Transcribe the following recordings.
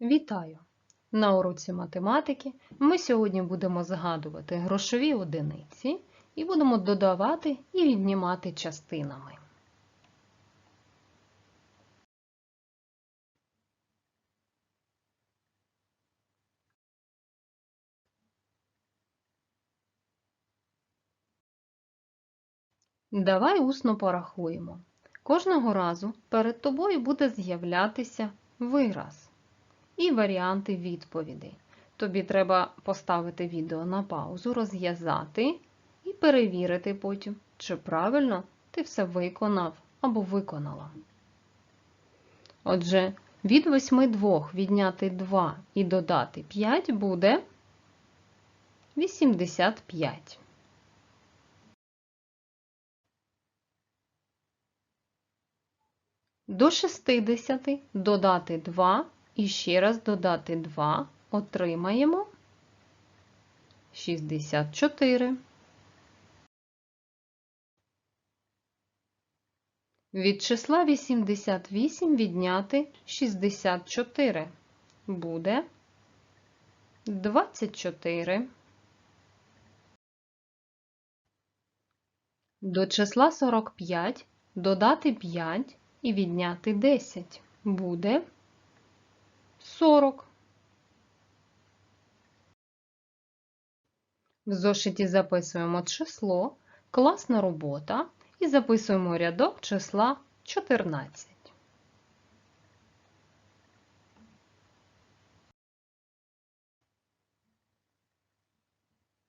Вітаю! На уроці математики ми сьогодні будемо згадувати грошові одиниці і будемо додавати і віднімати частинами. Давай усно порахуємо. Кожного разу перед тобою буде з'являтися вираз і варіанти відповідей. Тобі треба поставити відео на паузу, розв'язати і перевірити потім, чи правильно ти все виконав або виконала. Отже, від 8 двох відняти 2 і додати 5 буде 85. До 60 додати 2 і ще раз додати 2 отримаємо 64. Від числа 88 відняти 64 буде 24. До числа 45 додати 5 і відняти 10 буде 40. В зошиті записуємо число, класна робота і записуємо рядок числа 14.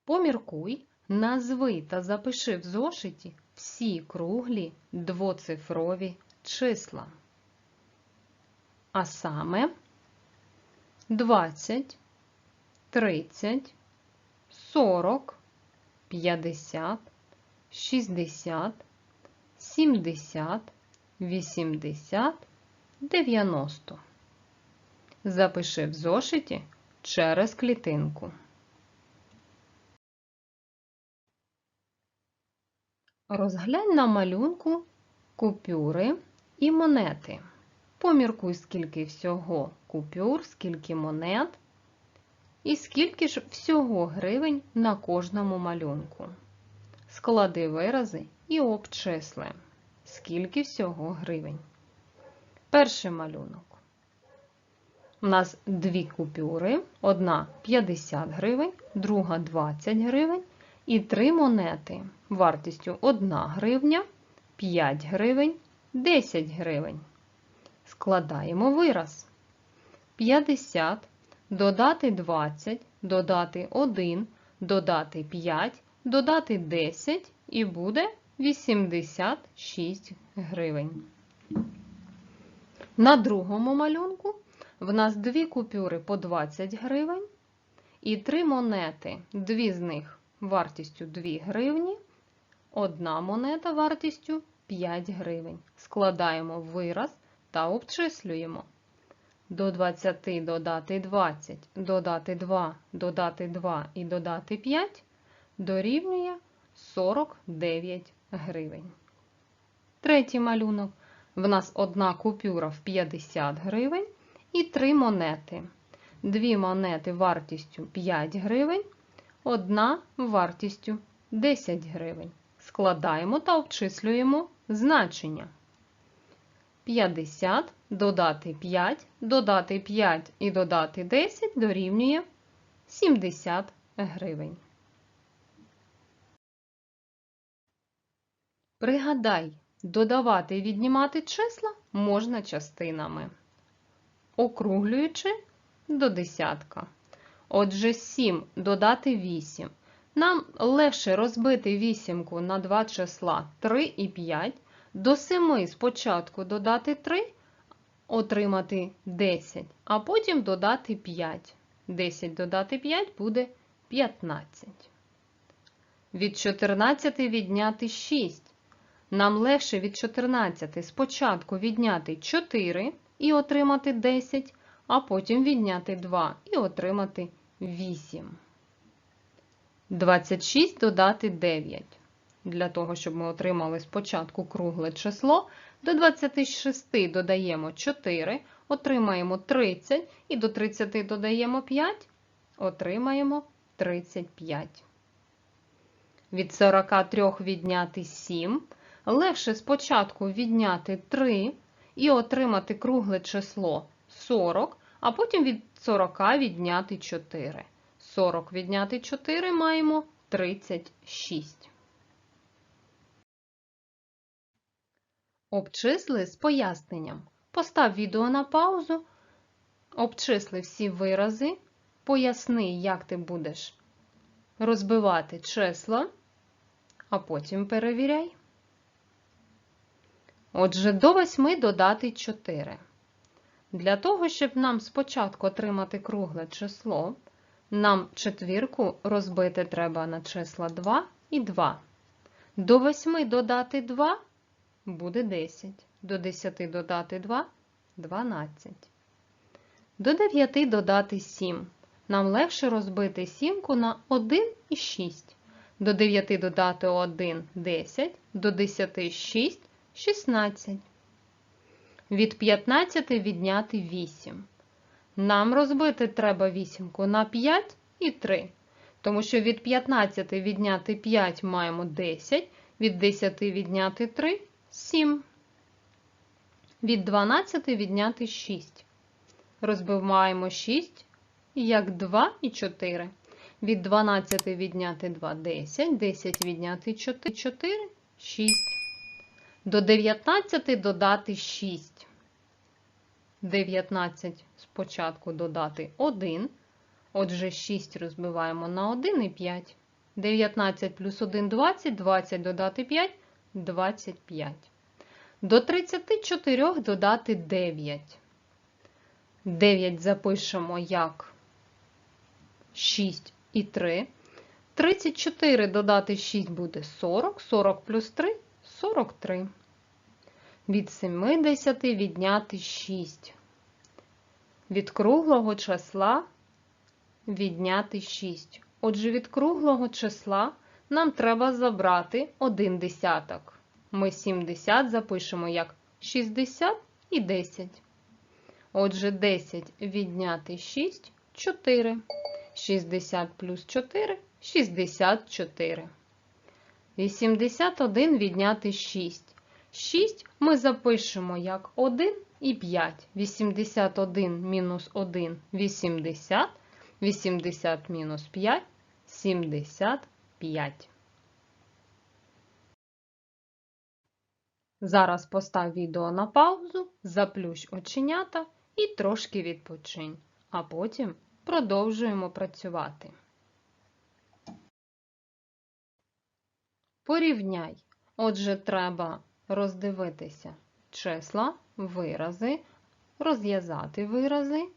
Поміркуй, назви та запиши в зошиті всі круглі двоцифрові числа. А саме 20, 30, 40, 50, 60, 70, 80, 90. Запиши в зошиті через клітинку. Розглянь на малюнку купюри і монети. Поміркуй, скільки всього купюр, скільки монет і скільки ж всього гривень на кожному малюнку. Склади вирази і обчисли, скільки всього гривень. Перший малюнок. У нас дві купюри, одна 50 гривень, друга 20 гривень і три монети вартістю 1 гривня, 5 гривень, 10 гривень. Складаємо вираз. 50, додати 20, додати 1, додати 5, додати 10 і буде 86 гривень. На другому малюнку в нас дві купюри по 20 гривень і три монети. Дві з них вартістю 2 гривні, одна монета вартістю 5 гривень. Складаємо вираз та обчислюємо. До 20 додати 20, додати 2, додати 2 і додати 5 дорівнює 49 гривень. Третій малюнок. В нас одна купюра в 50 гривень і три монети. Дві монети вартістю 5 гривень, одна вартістю 10 гривень. Складаємо та обчислюємо значення. 50 додати 5, додати 5 і додати 10 дорівнює 70 гривень. Пригадай, додавати і віднімати числа можна частинами, округлюючи до десятка. Отже, 7 додати 8. Нам легше розбити вісімку на два числа 3 і 5. До 7 спочатку додати 3, отримати 10, а потім додати 5. 10 додати 5 буде 15. Від 14 відняти 6. Нам легше від 14 спочатку відняти 4 і отримати 10, а потім відняти 2 і отримати 8. 26 додати 9. Для того, щоб ми отримали спочатку кругле число, до 26 додаємо 4, отримаємо 30 і до 30 додаємо 5, отримаємо 35. Від 43 відняти 7. Легше спочатку відняти 3 і отримати кругле число 40, а потім від 40 відняти 4. 40 відняти 4 маємо 36. Обчисли з поясненням. Постав відео на паузу, обчисли всі вирази, поясни, як ти будеш розбивати числа, а потім перевіряй. Отже, до 8 додати 4. Для того, щоб нам спочатку отримати кругле число, нам четвірку розбити треба на числа 2 і 2. До 8 додати 2 буде 10. До 10 додати 2 12. До 9 додати 7. Нам легше розбити сімку на 1 і 6. До 9 додати 1 10, до 10 6 16. Від 15 відняти 8. Нам розбити треба вісімку на 5 і 3. Тому що від 15 відняти 5 маємо 10, від 10 відняти 3 7. Від 12 відняти 6. Розбиваємо 6 як 2 і 4. Від 12 відняти 2 10, 10 відняти 4, 4 6. До 19 додати 6. 19 спочатку додати 1. Отже, 6 розбиваємо на 1 і 5. 19 плюс 1 20, 20 додати 5 25. До 34 додати 9. 9 запишемо як 6 і 3. 34 додати 6 буде 40, 40 плюс 3 43. Від 70 відняти 6. Від круглого числа відняти 6. Отже, від круглого числа нам треба забрати 1 десяток. Ми 70 запишемо як 60 і 10. Отже, 10 відняти 6 4. 60 плюс 4 64. 81 відняти 6. 6 ми запишемо як 1 і 5. 81 мінус 1 80. 80 мінус 5 75. Зараз постав відео на паузу, заплющ оченята і трошки відпочинь, а потім продовжуємо працювати. Порівняй. Отже, треба роздивитися числа, вирази, розв'язати вирази,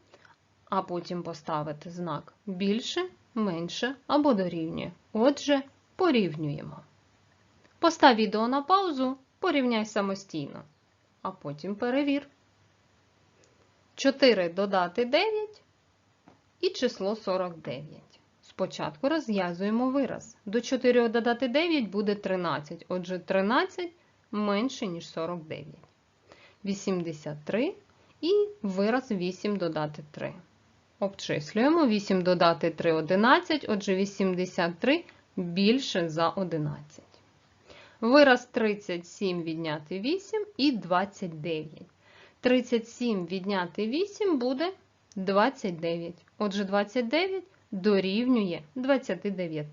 а потім поставити знак більше, менше або дорівнює. Отже, порівнюємо. Постав відео на паузу, порівняй самостійно, а потім перевір. 4 додати 9 і число 49. Спочатку розв'язуємо вираз. До 4 додати 9 буде 13. Отже, 13 менше, ніж 49. 83 і вираз 8 додати 3. Обчислюємо 8 додати 3 11, отже, 83 більше за 11. Вираз 37 відняти 8 і 29. 37 відняти 8 буде 29. Отже, 29 дорівнює 29.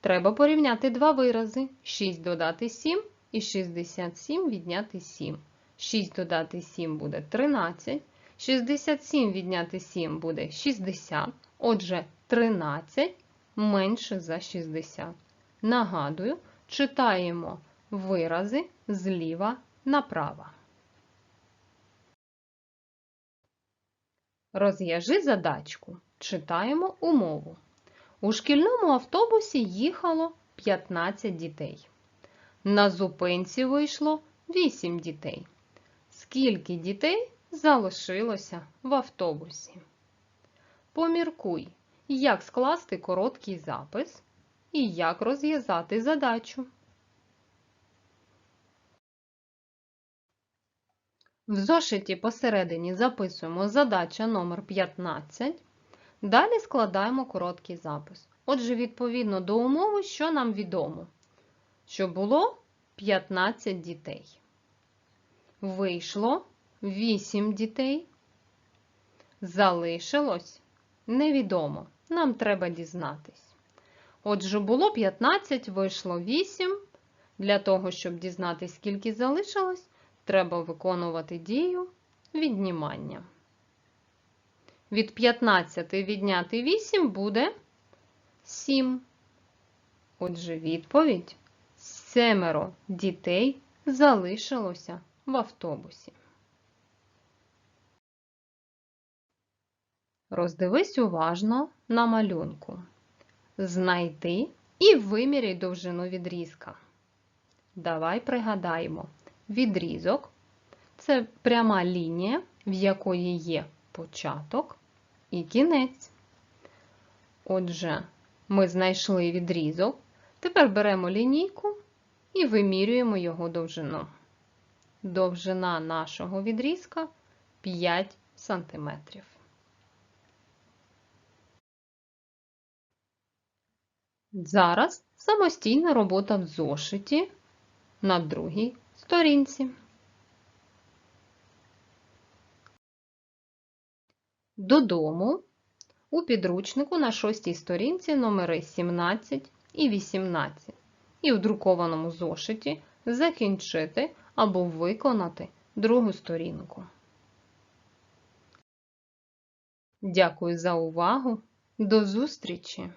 Треба порівняти два вирази. 6 додати 7 і 67 відняти 7. 6 додати 7 буде 13. 67 відняти 7 буде 60. Отже, 13 менше за 60. Нагадую, читаємо вирази зліва направо. Розв'яжи задачку. Читаємо умову. У шкільному автобусі їхало 15 дітей. На зупинці вийшло 8 дітей. Скільки дітей залишилося в автобусі? Поміркуй, як скласти короткий запис і як розв'язати задачу. В зошиті посередині записуємо задача номер 15. Далі складаємо короткий запис. Отже, відповідно до умови, що нам відомо? Що було 15 дітей. Вийшло 8 дітей. Залишилось невідомо. Нам треба дізнатись. Отже, було 15, вийшло 8. Для того, щоб дізнатись, скільки залишилось, треба виконувати дію віднімання. Від 15 відняти 8 буде 7. Отже, відповідь: семеро дітей залишилося в автобусі. Роздивись уважно на малюнку. Знайди і виміряй довжину відрізка. Давай пригадаємо, відрізок це пряма лінія, в якої є початок і кінець. Отже, ми знайшли відрізок. Тепер беремо лінійку і вимірюємо його довжину. Довжина нашого відрізка 5 см. Зараз самостійна робота в зошиті на другій сторінці. Додому у підручнику на шостій сторінці номери 17 і 18. І в друкованому зошиті закінчити або виконати другу сторінку. Дякую за увагу. До зустрічі!